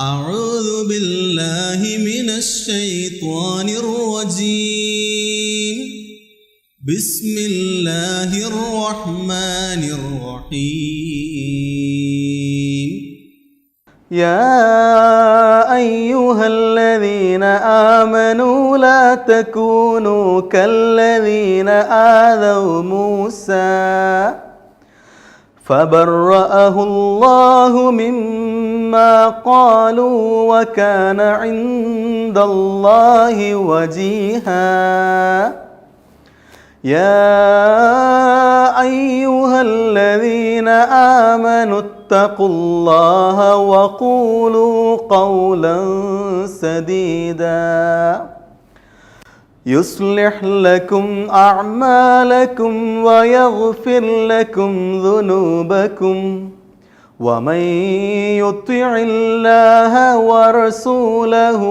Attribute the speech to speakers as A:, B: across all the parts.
A: أعوذ بالله من الشيطان الرجيم. بسم الله الرحمن الرحيم.
B: يا أيها الذين آمنوا لا تكونوا كالذين آذوا موسى. فبرأه الله مما قالوا وكان عند الله وجيها. يا أيها الذين آمنوا اتقوا الله وقولوا قولا سديدا. يصلح لكم أعمالكم ويغفر لكم ذنوبكم ومن يطع الله ورسوله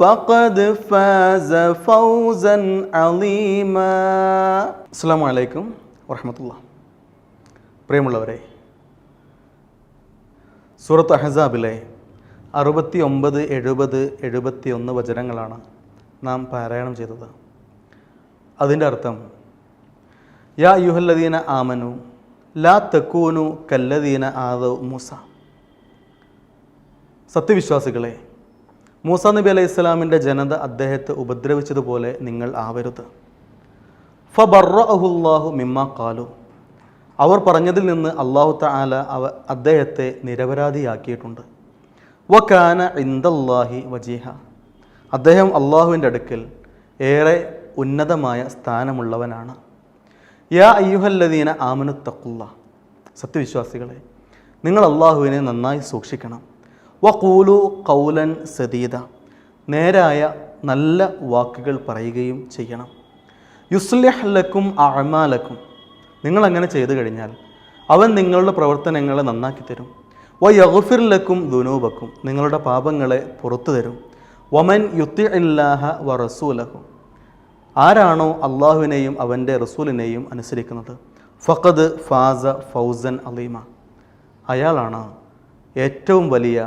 B: فقد فاز فوزا عظيما السلام عليكم ورحمة الله പ്രിയമുള്ളവരെ സൂറത്ത് അഹസാബിലെ അറുപത്തി ഒമ്പത് എഴുപത് എഴുപത്തി ഒന്ന് വചനങ്ങളാണ് നാം പാരായണം ചെയ്തത് അതിന്റെ അർത്ഥം യാ യുഹല്ലദീന ആമനു ലാ തെക്കൂനു കല്ലദീന ആദവ് മൂസ. സത്യവിശ്വാസികളെ മൂസ നബി അലൈഹി ഇസ്ലാമിന്റെ ജനത അദ്ദേഹത്തെ ഉപദ്രവിച്ചതുപോലെ നിങ്ങൾ ആവരുത്. ഫബർറഹുല്ലാഹു മിമ്മ കാലു അവർ പറഞ്ഞതിൽ നിന്ന് അള്ളാഹു താല അവ അദ്ദേഹത്തെ നിരപരാധിയാക്കിയിട്ടുണ്ട്. വക്കാന ഇന്ദല്ലാഹി വജീഹ. അദ്ദേഹം അള്ളാഹുവിന്റെ അടുക്കൽ ഏറെ ഉന്നതമായ സ്ഥാനമുള്ളവനാണ്. യാ അയ്യുഹല്ലദീന ആമനു തക്കുള്ള സത്യവിശ്വാസികളെ നിങ്ങൾ അള്ളാഹുവിനെ നന്നായി സൂക്ഷിക്കണം. വഖൂലു കൗലൻ സദീദ. നേരായ നല്ല വാക്കുകൾ പറയുകയും ചെയ്യണം. യുസ്ലിഹ് അഴമാലക്കും അങ്ങനെ ചെയ്തു കഴിഞ്ഞാൽ അവൻ നിങ്ങളുടെ പ്രവർത്തനങ്ങളെ നന്നാക്കി തരും. വ യഹുഫിർലക്കും ദുനൂബക്കും. നിങ്ങളുടെ പാപങ്ങളെ പുറത്തു തരും. വമൻ യുത്തി അല്ലാഹ വ റസൂലഹു. ആരാണോ അള്ളാഹുവിനെയും അവന്റെ റസൂലിനെയും അനുസരിക്കുന്നത്? ഫഖദ് ഫാസ ഫൗസൻ അലീമ. അയാളാണ് ഏറ്റവും വലിയ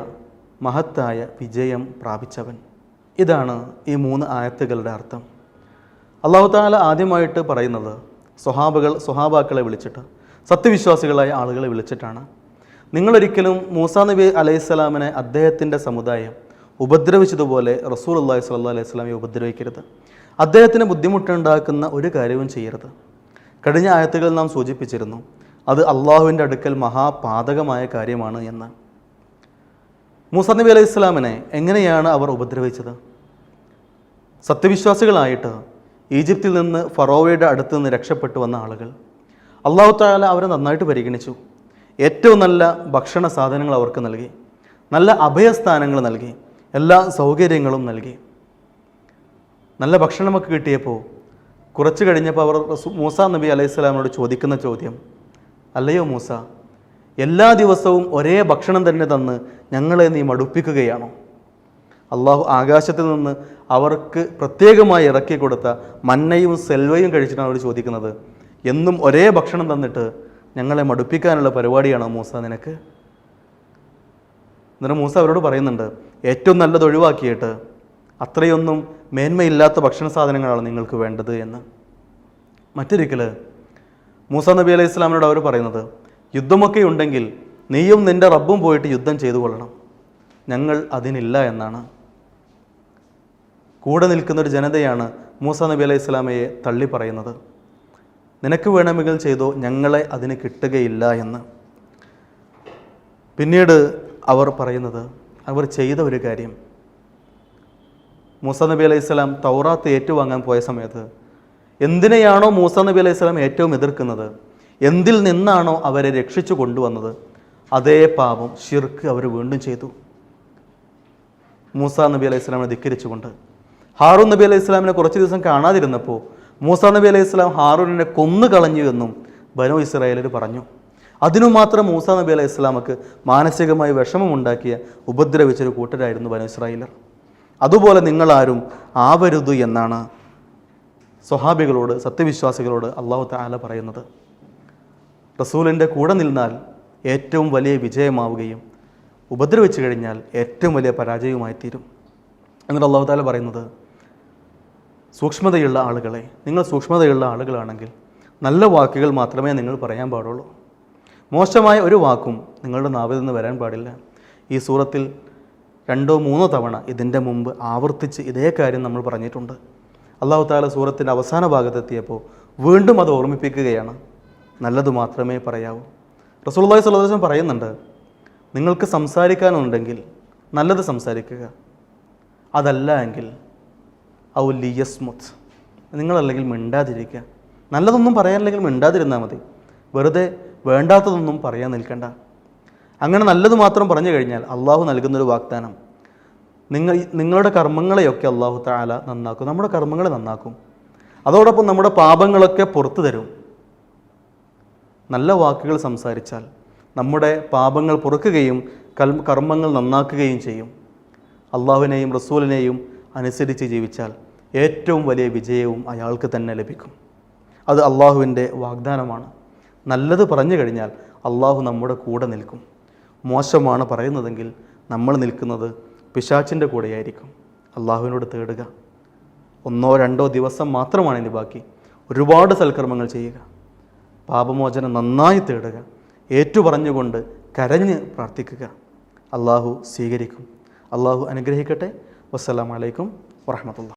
B: മഹത്തായ വിജയം പ്രാപിച്ചവൻ. ഇതാണ് ഈ മൂന്ന് ആയത്തുകളുടെ അർത്ഥം. അള്ളാഹു താല ആദ്യമായിട്ട് പറയുന്നത് സ്വഹാബുകൾ സ്വഹാബാക്കളെ വിളിച്ചിട്ട് സത്യവിശ്വാസികളായ ആളുകളെ വിളിച്ചിട്ടാണ്. നിങ്ങളൊരിക്കലും മൂസാ നബി അലൈഹിസ്സലാമിനെ അദ്ദേഹത്തിന്റെ സമുദായം ഉപദ്രവിച്ചതുപോലെ റസൂൽ അള്ളാഹി സ്വല്ലാ അലൈഹി സ്വലാമെ ഉപദ്രവിക്കരുത്. അദ്ദേഹത്തിന് ബുദ്ധിമുട്ടുണ്ടാക്കുന്ന ഒരു കാര്യവും ചെയ്യരുത്. കഴിഞ്ഞ ആയത്തുകൾ നാം സൂചിപ്പിച്ചിരുന്നു അത് അള്ളാഹുവിന്റെ അടുക്കൽ മഹാപാതകമായ കാര്യമാണ് എന്ന്. മൂസ നബി അലൈഹി ഇസ്ലാമിനെ എങ്ങനെയാണ് അവർ ഉപദ്രവിച്ചത്? സത്യവിശ്വാസികളായിട്ട് ഈജിപ്തിൽ നിന്ന് ഫറോവയുടെ അടുത്ത് നിന്ന് രക്ഷപ്പെട്ടു വന്ന ആളുകൾ അള്ളാഹു താല അവരെ നന്നായിട്ട് പരിഗണിച്ചു. ഏറ്റവും നല്ല ഭക്ഷണ സാധനങ്ങൾ അവർക്ക് നൽകി നല്ല അഭയസ്ഥാനങ്ങൾ നൽകി എല്ലാ സൗകര്യങ്ങളും നൽകി. നല്ല ഭക്ഷണമൊക്കെ കിട്ടിയപ്പോൾ കുറച്ച് കഴിഞ്ഞപ്പോൾ അവർ മൂസ നബി അലൈഹി സ്വലാമിനോട് ചോദിക്കുന്ന ചോദ്യം അല്ലയോ മൂസ എല്ലാ ദിവസവും ഒരേ ഭക്ഷണം തന്നെ തന്ന് ഞങ്ങളെ നീ മടുപ്പിക്കുകയാണോ? അള്ളാഹു ആകാശത്തിൽ നിന്ന് അവർക്ക് പ്രത്യേകമായി ഇറക്കി കൊടുത്ത മന്നയും സെൽവയും കഴിച്ചിട്ടാണ് അവർ ചോദിക്കുന്നത് എന്നും ഒരേ ഭക്ഷണം തന്നിട്ട് ഞങ്ങളെ മടുപ്പിക്കാനുള്ള പരിപാടിയാണോ മൂസ നിനക്ക്? എന്നിട്ട് മൂസ അവരോട് പറയുന്നുണ്ട് ഏറ്റവും നല്ലത് ഒഴിവാക്കിയിട്ട് അത്രയൊന്നും മേന്മയില്ലാത്ത ഭക്ഷണ സാധനങ്ങളാണ് നിങ്ങൾക്ക് വേണ്ടത് എന്ന്. മറ്റൊരിക്കൽ മൂസ നബി അലൈഹി ഇസ്ലാമിനോട് അവർ പറയുന്നത് യുദ്ധമൊക്കെ ഉണ്ടെങ്കിൽ നീയും നിന്റെ റബ്ബും പോയിട്ട് യുദ്ധം ചെയ്തു കൊള്ളണം. ഞങ്ങൾ അതിനില്ല എന്നാണ്. കൂടെ നിൽക്കുന്നൊരു ജനതയാണ് മൂസ നബി അലൈഹി ഇസ്ലാമയെ തള്ളി പറയുന്നത്. നിനക്ക് വേണമെങ്കിൽ ചെയ്തോ ഞങ്ങളെ അതിന് കിട്ടുകയില്ല എന്ന്. പിന്നീട് അവർ പറയുന്നത് അവർ ചെയ്ത ഒരു കാര്യം മൂസ നബി അലൈഹി സ്വലാം തൗറാത്ത് ഏറ്റുവാങ്ങാൻ പോയ സമയത്ത് എന്തിനെയാണോ മൂസ നബി അലൈഹി സ്വലാം ഏറ്റവും എതിർക്കുന്നത്? എന്തിൽ നിന്നാണോ അവരെ രക്ഷിച്ചു കൊണ്ടുവന്നത്? അതേ പാപം ഷിർക്ക് അവർ വീണ്ടും ചെയ്തു. മൂസ നബി അലൈഹി സ്വലാമിനെ ധിക്കരിച്ചുകൊണ്ട്. ഹാറൂൻ നബി അലൈഹി സ്വലാമിനെ കുറച്ച് ദിവസം കാണാതിരുന്നപ്പോൾ മൂസ നബി അലൈഹി സ്വലാം ഹാറൂണിനെ കൊന്നു കളഞ്ഞു എന്നും ബനു ഇസ്രായേലർ പറഞ്ഞു. അതിനു മാത്രം മൂസ നബി അലൈഹി സ്വലാമക്ക് മാനസികമായി വിഷമമുണ്ടാക്കിയ ഉപദ്രവിച്ചൊരു കൂട്ടരായിരുന്നു ബനു ഇസ്രായേലർ. അതുപോലെ നിങ്ങളാരും ആവരുത് എന്നാണ് സ്വഹാബികളോട് സത്യവിശ്വാസികളോട് അള്ളാഹു താല പറയുന്നത്. റസൂലിന്റെ കൂടെ നിന്നാൽ ഏറ്റവും വലിയ വിജയമാവുകയും ഉപദ്രവിച്ചു കഴിഞ്ഞാൽ ഏറ്റവും വലിയ പരാജയവുമായി തീരും. എന്നിട്ട് അള്ളാഹു താല പറയുന്നത് സൂക്ഷ്മതയുള്ള ആളുകളെ നിങ്ങൾ സൂക്ഷ്മതയുള്ള ആളുകളാണെങ്കിൽ നല്ല വാക്കുകൾ മാത്രമേ നിങ്ങൾ പറയാൻ പാടുള്ളൂ. മോശമായ ഒരു വാക്കും നിങ്ങളുടെ നാവിൽ നിന്ന് വരാൻ പാടില്ല. ഈ സൂറത്തിൽ രണ്ടോ മൂന്നോ തവണ ഇതിന്റെ മുമ്പ് ആവർത്തിച്ച് ഇതേ കാര്യം നമ്മൾ പറഞ്ഞിട്ടുണ്ട്. അള്ളാഹു താല സൂറത്തിന്റെ അവസാന ഭാഗത്തെത്തിയപ്പോൾ വീണ്ടും അത് ഓർമ്മിപ്പിക്കുകയാണ്. നല്ലത് മാത്രമേ പറയാവൂ. അലൈഹി വസല്ലം പറയുന്നുണ്ട് നിങ്ങൾക്ക് സംസാരിക്കാനുണ്ടെങ്കിൽ നല്ലത് സംസാരിക്കുക. അതല്ല എങ്കിൽ ഔ ലിയസ്മുത്ത് നിങ്ങളല്ലെങ്കിൽ മിണ്ടാതിരിക്കുക. നല്ലതൊന്നും പറയാനില്ലെങ്കിൽ മിണ്ടാതിരുന്നാൽ മതി. വെറുതെ വേണ്ടാത്തതൊന്നും പറയാൻ നിൽക്കണ്ട. അങ്ങനെ നല്ലത് മാത്രം പറഞ്ഞു കഴിഞ്ഞാൽ അള്ളാഹു നൽകുന്നൊരു വാഗ്ദാനം. നിങ്ങൾ നിങ്ങളുടെ കർമ്മങ്ങളെയൊക്കെ അള്ളാഹു താല നന്നാക്കും. നമ്മുടെ കർമ്മങ്ങളെ നന്നാക്കും. അതോടൊപ്പം നമ്മുടെ പാപങ്ങളൊക്കെ പുറത്തു തരും. നല്ല വാക്കുകൾ സംസാരിച്ചാൽ നമ്മുടെ പാപങ്ങൾ പുറക്കുകയും കൽ കർമ്മങ്ങൾ നന്നാക്കുകയും ചെയ്യും. അള്ളാഹുവിനെയും റസൂലിനെയും അനുസരിച്ച് ജീവിച്ചാൽ ഏറ്റവും വലിയ വിജയവും അയാൾക്ക് തന്നെ ലഭിക്കും. അത് അള്ളാഹുവിന്റെ വാഗ്ദാനമാണ്. നല്ലത് പറഞ്ഞു കഴിഞ്ഞാൽ അള്ളാഹു നമ്മുടെ കൂടെ നിൽക്കും. മോശമാണ് പറയുന്നതെങ്കിൽ നമ്മൾ നിൽക്കുന്നത് പിശാച്ചിന്റെ കൂടെയായിരിക്കും. അള്ളാഹുവിനോട് തേടുക. ഒന്നോ രണ്ടോ ദിവസം മാത്രമാണ് ഇനി ബാക്കി. ഒരുപാട് സൽക്കർമ്മങ്ങൾ ചെയ്യുക. പാപമോചനം നന്നായി തേടുക. ഏറ്റുപറഞ്ഞുകൊണ്ട് കരഞ്ഞ് പ്രാർത്ഥിക്കുക. അള്ളാഹു സ്വീകരിക്കും. അള്ളാഹു അനുഗ്രഹിക്കട്ടെ. വസ്സലാമലൈക്കും വറഹമത്തുള്ള